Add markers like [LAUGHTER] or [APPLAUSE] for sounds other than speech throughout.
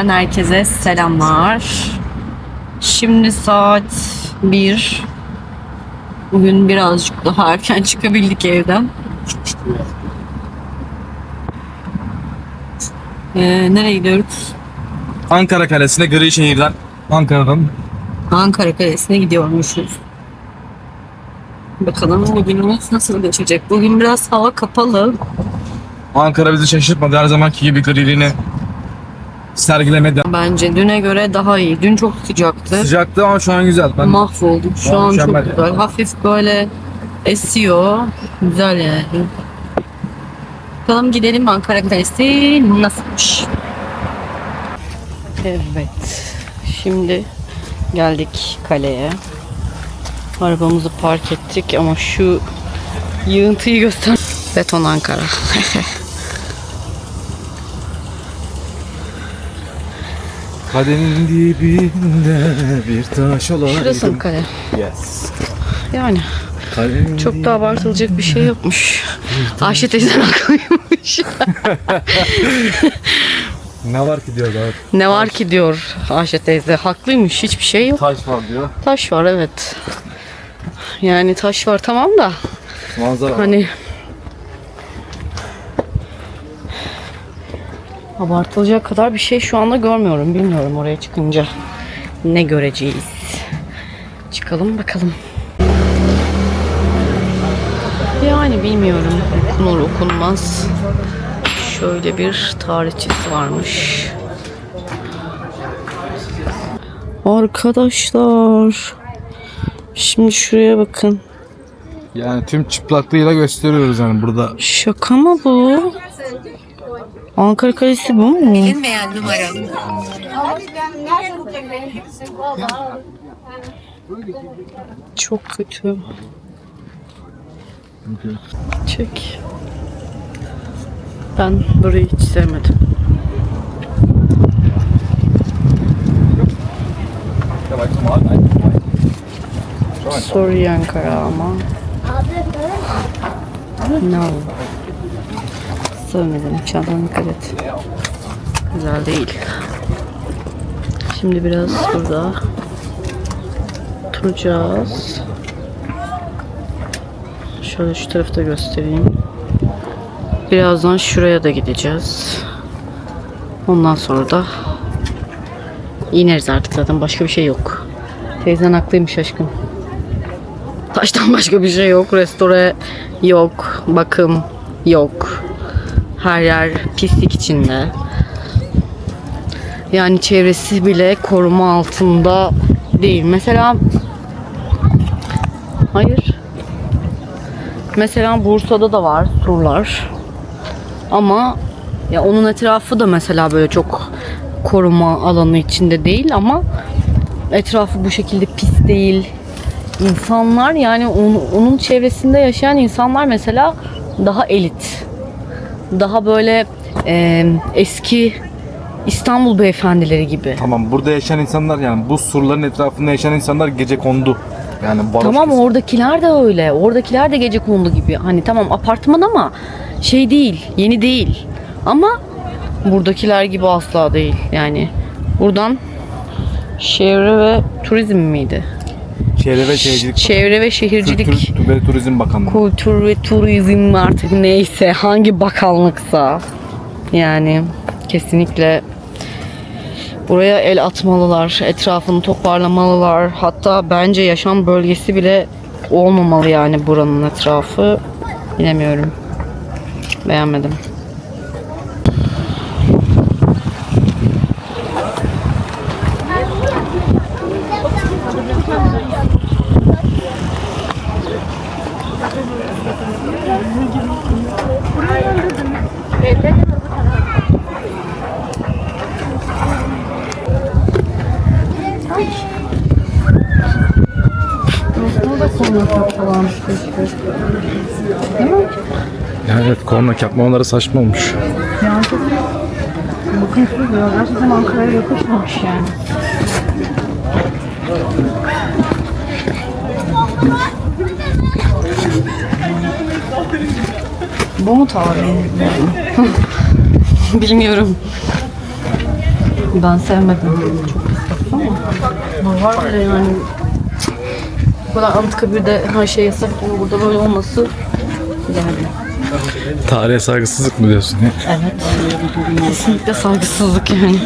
Ankara'dan herkese selamlar. Şimdi saat 1. Bugün birazcık daha erken çıkabildik evden. Ee, nereye gidiyoruz? Ankara Kalesi'ne Grişehir'den Ankara'dan Ankara Kalesi'ne gidiyormuşuz. Bakalım bugünümüz nasıl geçecek? Bugün biraz hava kapalı. Ankara bizi şaşırtmadı her zamanki gibi griliğini sergilemedi. Bence düne göre daha iyi. Dün çok sıcaktı. Sıcaktı ama şu an güzel. Ben Mahvolduk. Şu an çok mükemmel. güzel. Hafif böyle esiyor. Güzel yani. Bakalım gidelim Ankara Kalesi nasılmış? Evet. Şimdi geldik kaleye. Arabamızı park ettik ama şu yığıntıyı göster. Beton Ankara. [LAUGHS] Kadenin dibinde bir taş olaydım. Şurası mı kale? Yes. Yani Kadenin çok da abartılacak bir şey yokmuş. Ayşe teyzen haklıymış. [LAUGHS] Ne var ki diyor abi. Ne var ki diyor Ayşe teyze. Haklıymış. Hiçbir şey yok. Taş var diyor. Taş var evet. Yani taş var tamam da Manzara. hani abartılacak kadar bir şey şu anda görmüyorum. Bilmiyorum oraya çıkınca ne göreceğiz. Çıkalım bakalım. Yani bilmiyorum. Okunur okunmaz. Şöyle bir tarihçesi varmış. Arkadaşlar. Şimdi şuraya bakın. Yani tüm çıplaklığıyla gösteriyoruz yani burada. Şaka mı bu? Ankara Kalesi bu mu? Bilinmeyen numara. Çok kötü. Çek. Ben burayı hiç sevmedim. Sorry Ankara ama. No. Sevmedim. Çantana dikkat. Güzel değil. Şimdi biraz burada oturacağız. Şöyle şu tarafta göstereyim. Birazdan şuraya da gideceğiz. Ondan sonra da ineriz artık zaten başka bir şey yok. Teyzen haklıymış aşkım. Taştan başka bir şey yok. Restore yok. Bakım yok. Her yer pislik içinde. Yani çevresi bile koruma altında değil. Mesela Hayır. Mesela Bursa'da da var surlar. Ama ya onun etrafı da mesela böyle çok koruma alanı içinde değil ama etrafı bu şekilde pis değil. İnsanlar yani onun, onun çevresinde yaşayan insanlar mesela daha elit. Daha böyle e, eski İstanbul beyefendileri gibi. Tamam burada yaşayan insanlar yani bu surların etrafında yaşayan insanlar gece kondu. Yani varoş Tamam kesim. oradakiler de öyle. Oradakiler de gece kondu gibi. Hani tamam apartman ama şey değil, yeni değil. Ama buradakiler gibi asla değil. Yani buradan Çevre ve Turizm miydi? Çevre ve Şehircilik Çevre ve Şehircilik Kültür ve Turizm Bakanlığı. Kültür ve Turizm artık neyse hangi bakanlıksa yani kesinlikle buraya el atmalılar, etrafını toparlamalılar. Hatta bence yaşam bölgesi bile olmamalı yani buranın etrafı. Bilemiyorum. Beğenmedim. Yani kornak yapmamaları saçma olmuş. Bakımsız ya. Gerçekten Ankara'ya yakışmamış yani. Bu [LAUGHS] mu tarihi? Bilmiyorum. Ben sevmedim. Çok pis ama. Bu var bile yani. Bu kadar Anıtkabir'de her şey yasak ama burada böyle olması. Tarihe saygısızlık mı diyorsun? Evet. Kesinlikle saygısızlık yani.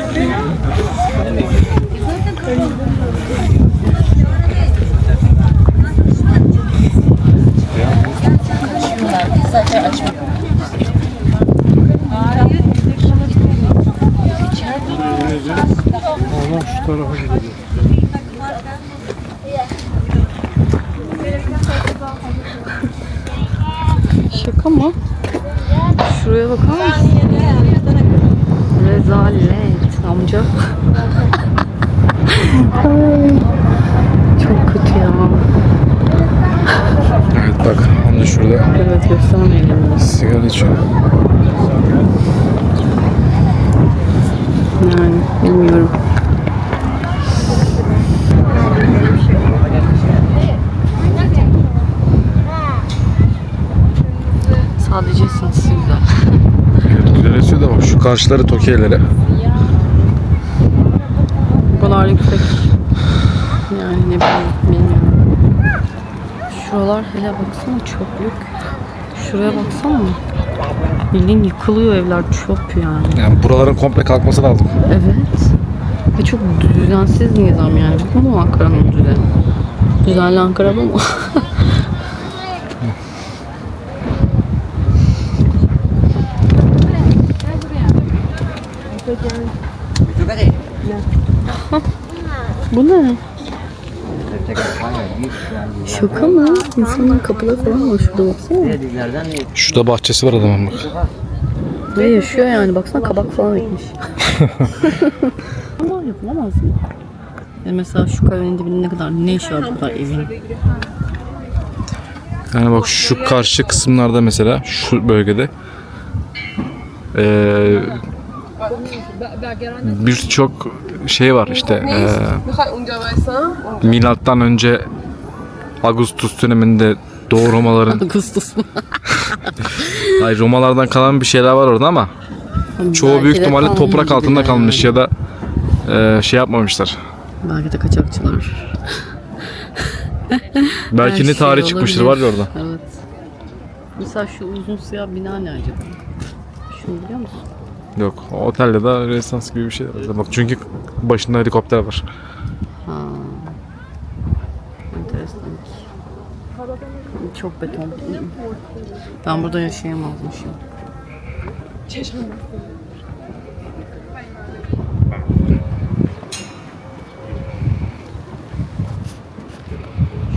Şaka mı? Şuraya bakar mısın? Rezalet amca. Ay, Çok kötü ya. Evet bak amca şurada Evet göstermeyelim sigara içiyor. Yani bilmiyorum. Sadece sinsi güzel. Evet güzel esiyor da bak şu karşıları Tokyo'lere. Bu kadar yüksek. Yani ne bileyim bilmiyorum. Şuralar hele baksana çöplük. Şuraya baksana. Bildiğin yıkılıyor evler çöp yani. Yani buraların komple kalkması lazım. Evet. Ve çok düzensiz nizam yani. Bu mu Ankara'nın düzeni? Düzenli Ankara bu [LAUGHS] mu? bu ne? Şaka mı? İnsanın kapıları falan var şurada baksana. Şurada bahçesi var adamın bak. Ve yaşıyor yani. Baksana kabak falan ekmiş. Ama yapılamaz mı? Yani mesela şu kayanın dibinde ne kadar ne iş var bu kadar evin? Yani bak şu karşı kısımlarda mesela şu bölgede eee birçok şey var işte eee milattan önce Ağustos döneminde Doğu Romaların [LAUGHS] Ağustos mu? [LAUGHS] Hayır Romalardan kalan bir şeyler var orada ama çoğu büyük ihtimalle toprak altında bile. kalmış ya da eee, şey yapmamışlar. Belki de kaçakçılar. [LAUGHS] Belki Her ne şey tarih çıkmıştır var olabilir. ya orada. Evet. Mesela şu uzun siyah bina ne acaba? Şunu biliyor musun? Yok o otelde de Rönesans gibi bir şey. Bak çünkü başında helikopter var. Çok beton. Ben burada yaşayamazmışım.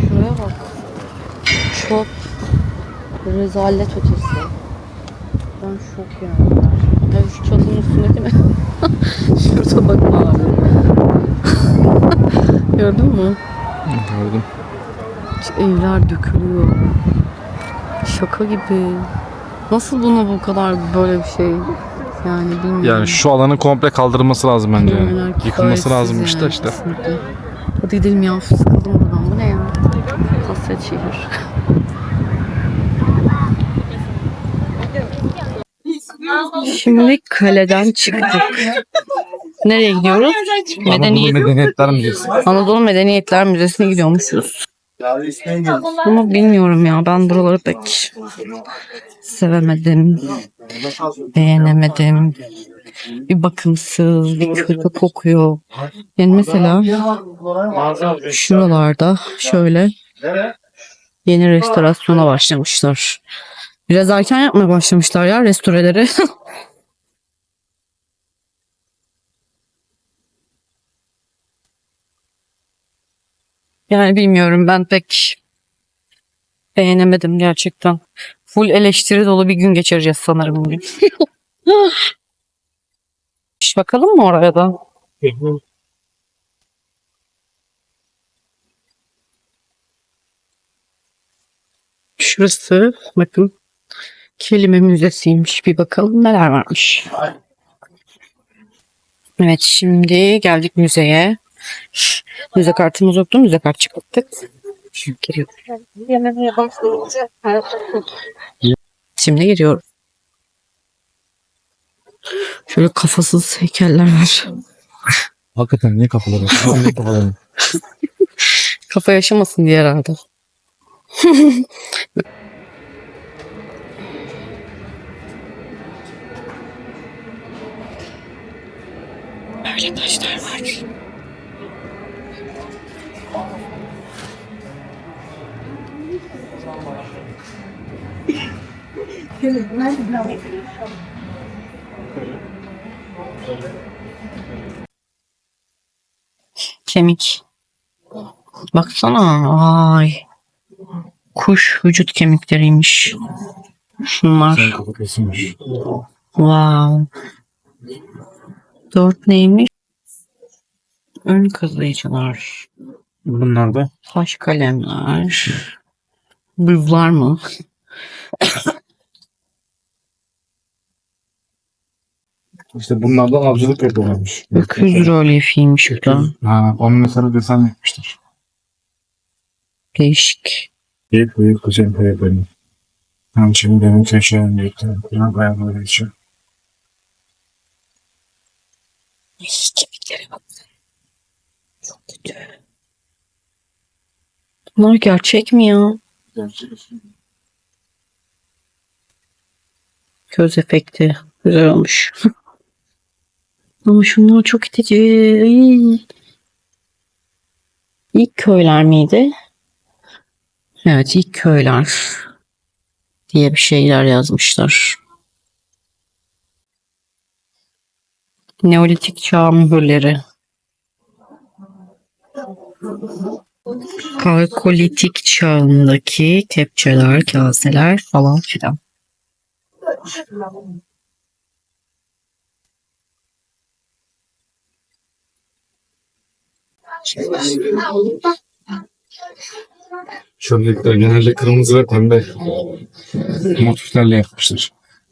Şuraya bak. Çöp. Rezalet ötesi. Ben şok yani. Ya şu çatının üstündeki ne? [LAUGHS] Şurada bak abi. [LAUGHS] Gördün mü? Gördüm. Evler dökülüyor. Şaka gibi. Nasıl buna bu kadar böyle bir şey? Yani bilmiyorum. Yani şu alanın komple kaldırılması lazım bence. yani. Yıkılması lazım işte yani, işte. kesinlikle. Hadi gidelim ya. Sıkıldım buradan. Bu ne ya? Hasret şehir. [LAUGHS] Şimdi kaleden çıktık. [LAUGHS] Nereye gidiyoruz? Medeniyet. Medeniyetler Müzesi. Anadolu Medeniyetler Müzesi'ne gidiyormuşuz. Ama bilmiyorum ya ben buraları pek sevemedim. Beğenemedim. Bir bakımsız, bir kötü kokuyor. Yani mesela şuralarda şöyle yeni restorasyona başlamışlar. Biraz erken yapmaya başlamışlar ya restoreleri. [LAUGHS] Yani bilmiyorum ben pek beğenemedim gerçekten. Full eleştiri dolu bir gün geçireceğiz sanırım bugün. [LAUGHS] Bakalım mı oraya da? Şurası bakın kelime müzesiymiş. Bir bakalım neler varmış. Evet şimdi geldik müzeye. Müze kartımız yoktu. Müze kart çıkarttık. Şimdi giriyoruz. Şimdi giriyoruz. Şöyle kafasız heykeller var. Hakikaten niye kafaları? niye kafaları? Kafa yaşamasın diye herhalde. [LAUGHS] Böyle taşlar var. Kemik. Baksana. Vay. Kuş vücut kemikleriymiş. Şunlar. Wow. Dört neymiş? Ön kazıyıcılar. Bunlar da Taş kalemler. Bızlar mı? işte bunlardan avcılık yapıyorlarmış. Öküz rölyefiymiş bu da. Ha, onun mesela desen yapmışlar. Değişik. Büyük büyük kuzen peygamberim. Hem şimdi benim köşeğim yoktu. Buna bayağı böyle geçiyor. Kemiklere bak. Kötü. Bunlar gerçek mi ya? Göz efekti. Güzel olmuş. [LAUGHS] Ama şunlar çok itici. İlk köyler miydi? Evet ilk köyler diye bir şeyler yazmışlar. Neolitik çağ mühürleri. Kalkolitik çağındaki kepçeler, kaseler falan filan. Çömlekler genelde kırmızı ve pembe motiflerle yapmışlar.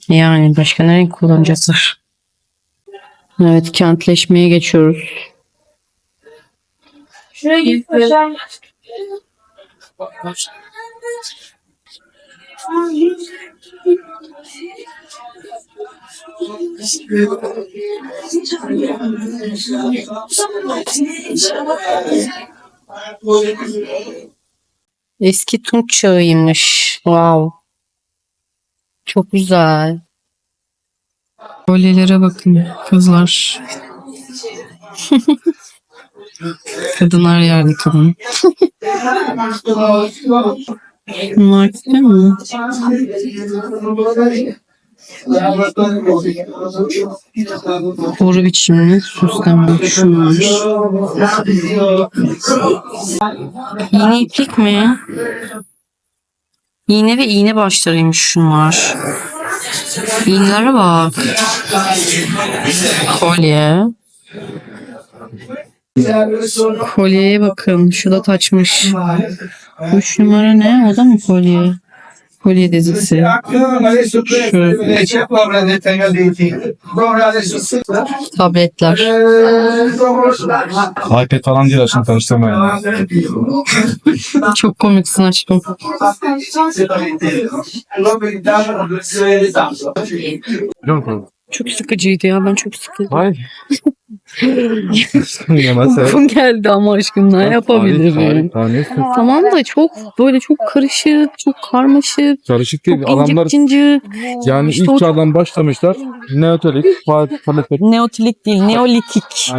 Yani başka ne renk kullanacaklar? Evet kentleşmeye geçiyoruz. Şuraya git. Eski Tunç çağıymış. Wow. Çok güzel. Kolyelere bakın kızlar. [LAUGHS] Kadınlar yerde kadın. Bunlar değil mi? Boru biçimli süsleme şunlar. İğne iplik mi? İğne ve iğne başlarıymış şunlar. İğnelere bak. Kolye. Kolyeye bakın. Şu da taçmış. Üç numara ne? O da mı kolye? Kolye dizisi. Tabletler. iPad falan değil aslında tanıştırmayın. Çok komiksin aşkım. Biliyor musun? Çok sıkıcıydı ya. Ben çok sıkıldım. Hayır. [LAUGHS] [LAUGHS] Uykum geldi ama aşkım ne yapabilirim? Tamam da çok böyle çok karışık, çok karmaşık, Karışık değil. çok Adamlar incik cincik. yani İşte ilk o- çağdan başlamışlar. Neotelik, paletler. Neotilik değil, neolitik.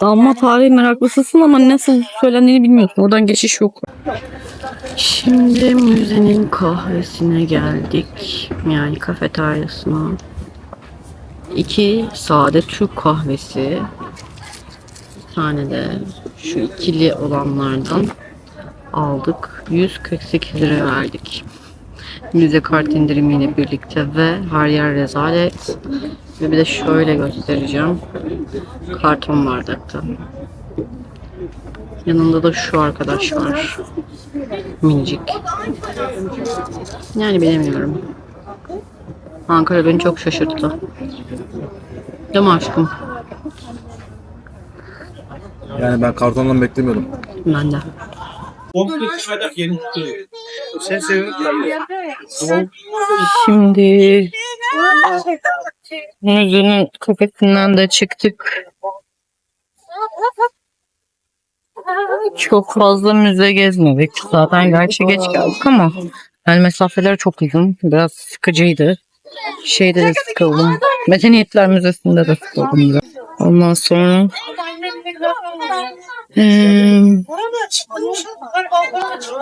Ama tarih meraklısısın ama nasıl söylendiğini bilmiyorsun. Oradan geçiş yok. Şimdi müzenin kahvesine geldik. Yani kafeteryasına. İki sade Türk kahvesi. Tane de şu ikili olanlardan aldık. 148 lira verdik. Müze kart indirimiyle birlikte ve her yer rezalet. Ve bir de şöyle göstereceğim. Karton bardakta. Yanında da şu arkadaş var. Minicik. Yani bilemiyorum. Ankara beni çok şaşırttı. Değil mi aşkım? Yani ben kartondan beklemiyordum. Ben de. Şimdi müzenin kafesinden de çıktık. Çok fazla müze gezmedik. Zaten gerçi geç geldik ama yani mesafeler çok uzun. Biraz sıkıcıydı. Şeyde de sıkıldım. Medeniyetler Müzesi'nde de sıkıldım. biraz. Ondan sonra eee,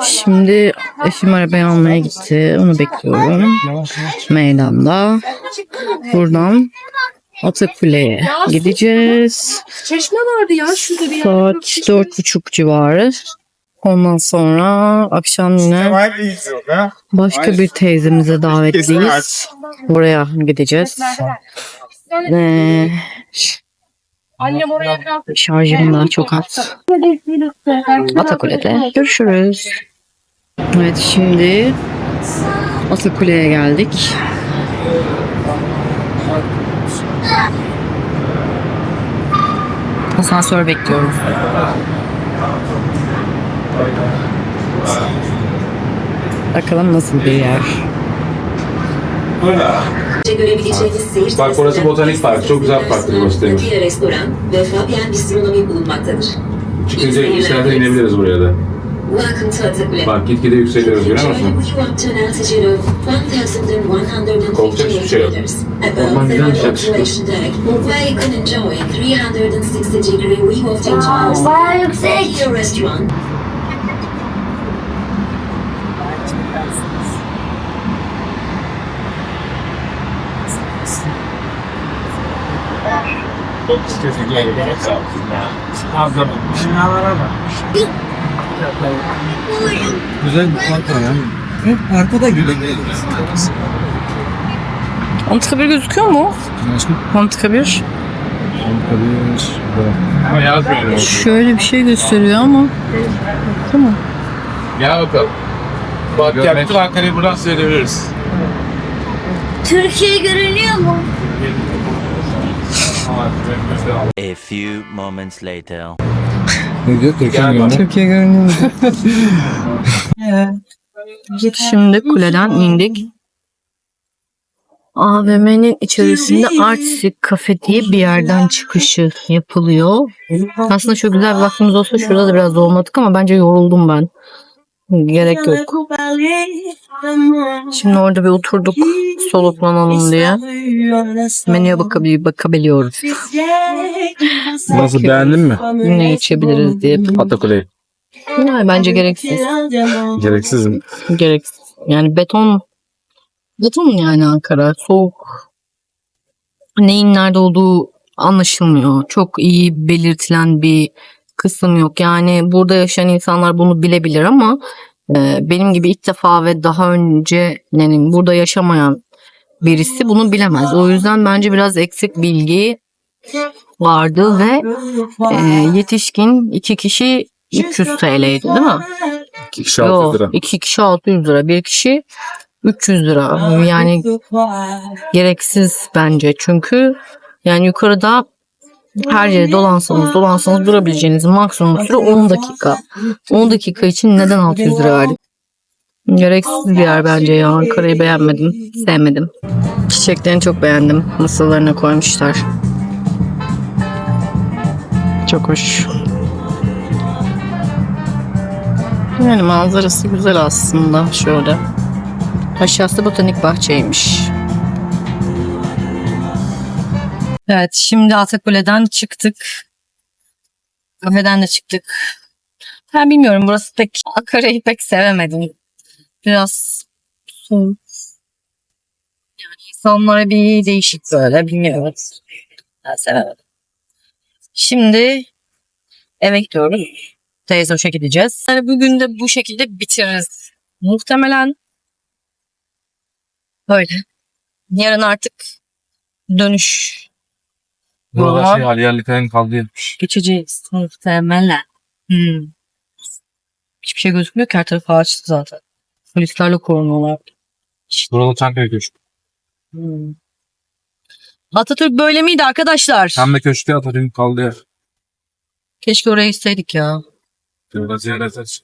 şimdi eşim arabayı almaya gitti. Onu bekliyorum. Meydanda. Buradan Atakule'ye gideceğiz. Çeşme vardı ya şurada bir Saat dört buçuk civarı. Ondan sonra akşam yine başka bir teyzemize davetliyiz. Buraya gideceğiz. Ee, Annem oraya kalktı. şarjım da çok az. Atakule'de görüşürüz. Evet şimdi Atakule'ye geldik. Asansör bekliyoruz. Bakalım nasıl bir yer. Görebileceğiniz seyir Bak burası botanik park. Çok güzel parktır burası Demir. Restoran ve Fabian Bistronomi bulunmaktadır. Çıkınca istersen inebiliriz buraya da. Bak gitgide yükseliyoruz görüyor musun? Korkacak hiçbir şey yok. Orman güzelmiş yakışıklı. Where you can enjoy 360 degree view of Tianjin. Bayağı yüksek. Your restaurant. Güzel bir park var yani. Hep arkada güzel. Anıtkabir gözüküyor mu? Anıtkabir. Yazmıyor. Şöyle bir şey gösteriyor ama. Tamam. Gel bakalım. Bak gel bütün Ankara'yı buradan seyredebiliriz. Türkiye görünüyor mu? A few moments later. Ne diyor? Türkiye görünüyor. Türkiye görünüyor. Şimdi kuleden indik. AVM'nin içerisinde Artsy Cafe diye bir yerden çıkışı yapılıyor. Aslında şu güzel bir vaktimiz olsa şurada da biraz dolmadık ama bence yoruldum ben. Gerek yok. Şimdi orada bir oturduk soluklanalım diye. Menüye bakabil bakabiliyoruz. Nasıl beğendin mi? Ne içebiliriz diye. Atakule'yi. Yani bence gereksiz. Gereksiz mi? Gereksiz. Yani beton beton yani Ankara. Soğuk. Neyin nerede olduğu anlaşılmıyor. Çok iyi belirtilen bir kısım yok. Yani burada yaşayan insanlar bunu bilebilir ama e, benim gibi ilk defa ve daha önce yani burada yaşamayan birisi bunu bilemez. O yüzden bence biraz eksik bilgi vardı ve e, yetişkin iki kişi 300 TL'ydi değil mi? İki kişi 600 lira. Yok, iki kişi 600 lira. Bir kişi 300 lira. Yani gereksiz bence. Çünkü yani yukarıda her yere dolansanız dolansanız durabileceğiniz maksimum süre 10 dakika. 10 dakika için neden 600 lira verdik? Gereksiz bir yer bence ya. Ankara'yı beğenmedim. Sevmedim. Çiçeklerini çok beğendim. Masalarına koymuşlar. Çok hoş. Yani manzarası güzel aslında şöyle. Aşağısı botanik bahçeymiş. Evet şimdi Atakule'den çıktık. Kafeden de çıktık. Ben bilmiyorum burası pek Ankara'yı pek sevemedim. Biraz soğuk. Yani insanlara bir değişik böyle bilmiyorum. Ben sevemedim. Şimdi eve gidiyoruz. Teyze hoşa gideceğiz. Yani bugün de bu şekilde bitiririz. Muhtemelen böyle. Yarın artık dönüş Burada şey Ali Yerlikaya'nın kaldığı yermiş. geçeceğiz. Muhtemelen. Hmm. Hiçbir şey gözükmüyor ki her taraf ağaçtı zaten. Polislerle korunuyorlar. Buralı Çankaya Köşkü. Hmm. Atatürk böyle miydi arkadaşlar? Pembe Köşkü Atatürk'ün kaldığı yer. Keşke oraya gitseydik ya. Burada ziyaret et.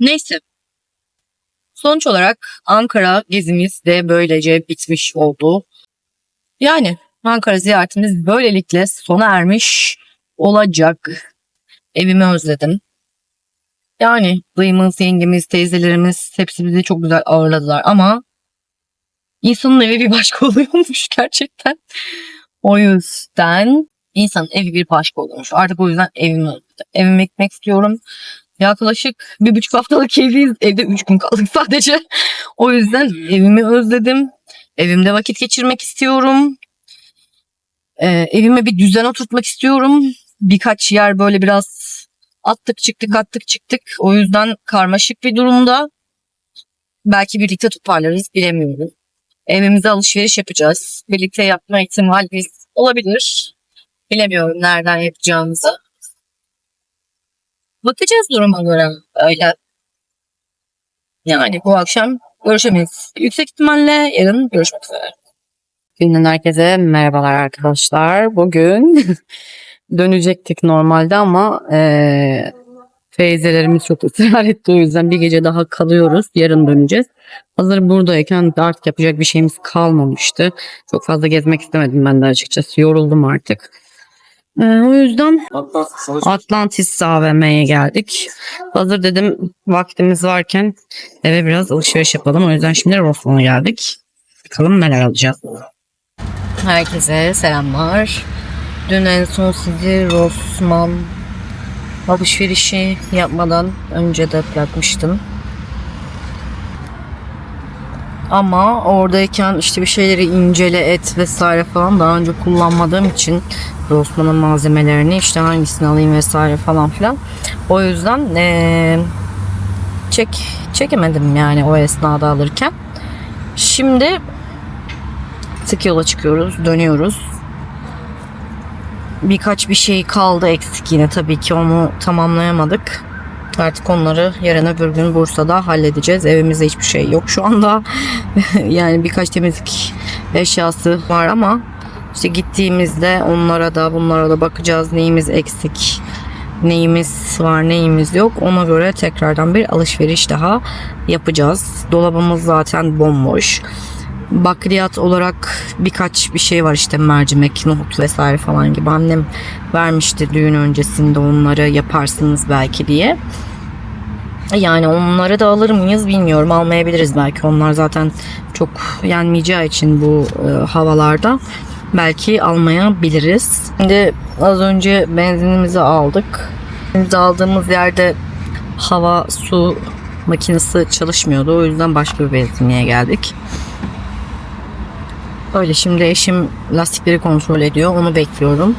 Neyse. Sonuç olarak Ankara gezimiz de böylece bitmiş oldu. Yani Ankara ziyaretimiz böylelikle sona ermiş olacak. Evimi özledim. Yani dayımız, yengemiz, teyzelerimiz hepsi bizi çok güzel ağırladılar ama insanın evi bir başka [LAUGHS] oluyormuş gerçekten. O yüzden insanın evi bir başka oluyormuş. Artık o yüzden evime, evime gitmek istiyorum. Yaklaşık bir buçuk haftalık evliyiz. Evde üç gün kaldık sadece. O yüzden evimi özledim. Evimde vakit geçirmek istiyorum. Ee, evime bir düzen oturtmak istiyorum. Birkaç yer böyle biraz attık çıktık attık çıktık. O yüzden karmaşık bir durumda. Belki birlikte toparlarız bilemiyorum. Evimize alışveriş yapacağız. Birlikte yapma ihtimalimiz olabilir. Bilemiyorum nereden yapacağımızı. Bakacağız duruma göre. Öyle. Yani bu akşam görüşemeyiz. Yüksek ihtimalle yarın görüşmek üzere. Günden herkese merhabalar arkadaşlar. Bugün [LAUGHS] dönecektik normalde ama eee teyzelerimiz çok ısrar etti. O yüzden bir gece daha kalıyoruz. Yarın döneceğiz. Hazır buradayken artık yapacak bir şeyimiz kalmamıştı. Çok fazla gezmek istemedim ben de açıkçası. Yoruldum artık. Eee, o yüzden Atlantis AVM'ye geldik. Hazır dedim vaktimiz varken eve biraz alışveriş yapalım. O yüzden şimdi Rossmann'a geldik. Bakalım neler alacağız. Herkese selamlar. Dün en son sizi Rossmann alışverişi yapmadan önce de bırakmıştım. Ama oradayken işte bir şeyleri incele et vesaire falan daha önce kullanmadığım için Rossmann'ın malzemelerini işte hangisini alayım vesaire falan filan. O yüzden eee, çek çekemedim yani o esnada alırken. Şimdi sık yola çıkıyoruz, dönüyoruz. Birkaç bir şey kaldı eksik yine tabii ki onu tamamlayamadık. Artık onları yarın öbür gün Bursa'da halledeceğiz. Evimizde hiçbir şey yok şu anda. [LAUGHS] yani birkaç temizlik eşyası var ama işte gittiğimizde onlara da bunlara da bakacağız. Neyimiz eksik, neyimiz var, neyimiz yok. Ona göre tekrardan bir alışveriş daha yapacağız. Dolabımız zaten bomboş. Bakliyat olarak birkaç bir şey var işte mercimek, nohut vesaire falan gibi. Annem vermişti düğün öncesinde onları yaparsınız belki diye. Yani onları da alır mıyız bilmiyorum. Almayabiliriz belki. Onlar zaten çok yenmeyeceği için bu e, havalarda belki almayabiliriz. Şimdi az önce benzinimizi aldık. Benzinimizi aldığımız yerde hava su makinesi çalışmıyordu. O yüzden başka bir benzinliğe geldik. Öyle şimdi eşim lastikleri kontrol ediyor. Onu bekliyorum.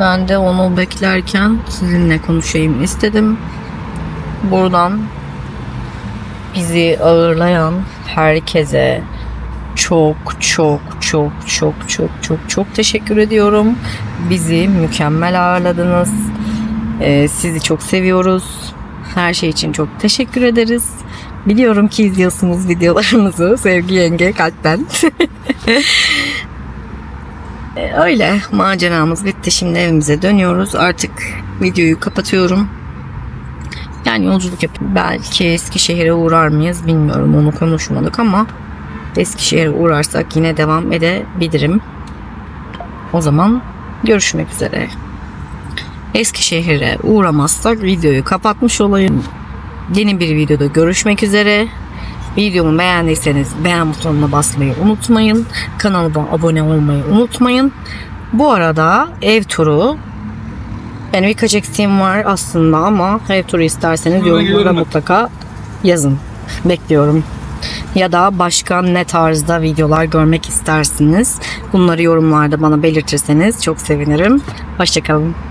Ben de onu beklerken sizinle konuşayım istedim. Buradan bizi ağırlayan herkese çok çok çok çok çok çok çok teşekkür ediyorum. Bizi mükemmel ağırladınız. Ee, sizi çok seviyoruz. Her şey için çok teşekkür ederiz. Biliyorum ki izliyorsunuz videolarımızı [LAUGHS] sevgi yenge kalpten. Ee, [LAUGHS] Öyle maceramız bitti. Şimdi evimize dönüyoruz. Artık videoyu kapatıyorum. Yani yolculuk yapıp belki Eskişehir'e uğrar mıyız bilmiyorum. Onu konuşmadık ama Eskişehir'e uğrarsak yine devam edebilirim. O zaman görüşmek üzere. Eskişehir'e uğramazsak videoyu kapatmış olayım. Yeni bir videoda görüşmek üzere. Videomu beğendiyseniz beğen butonuna basmayı unutmayın. Kanalıma abone olmayı unutmayın. Bu arada ev turu yani birkaç eksiğim var aslında ama ev turu isterseniz yorumlara mutlaka yazın. Bekliyorum. Ya da başka ne tarzda videolar görmek istersiniz? Bunları yorumlarda bana belirtirseniz çok sevinirim. Hoşçakalın.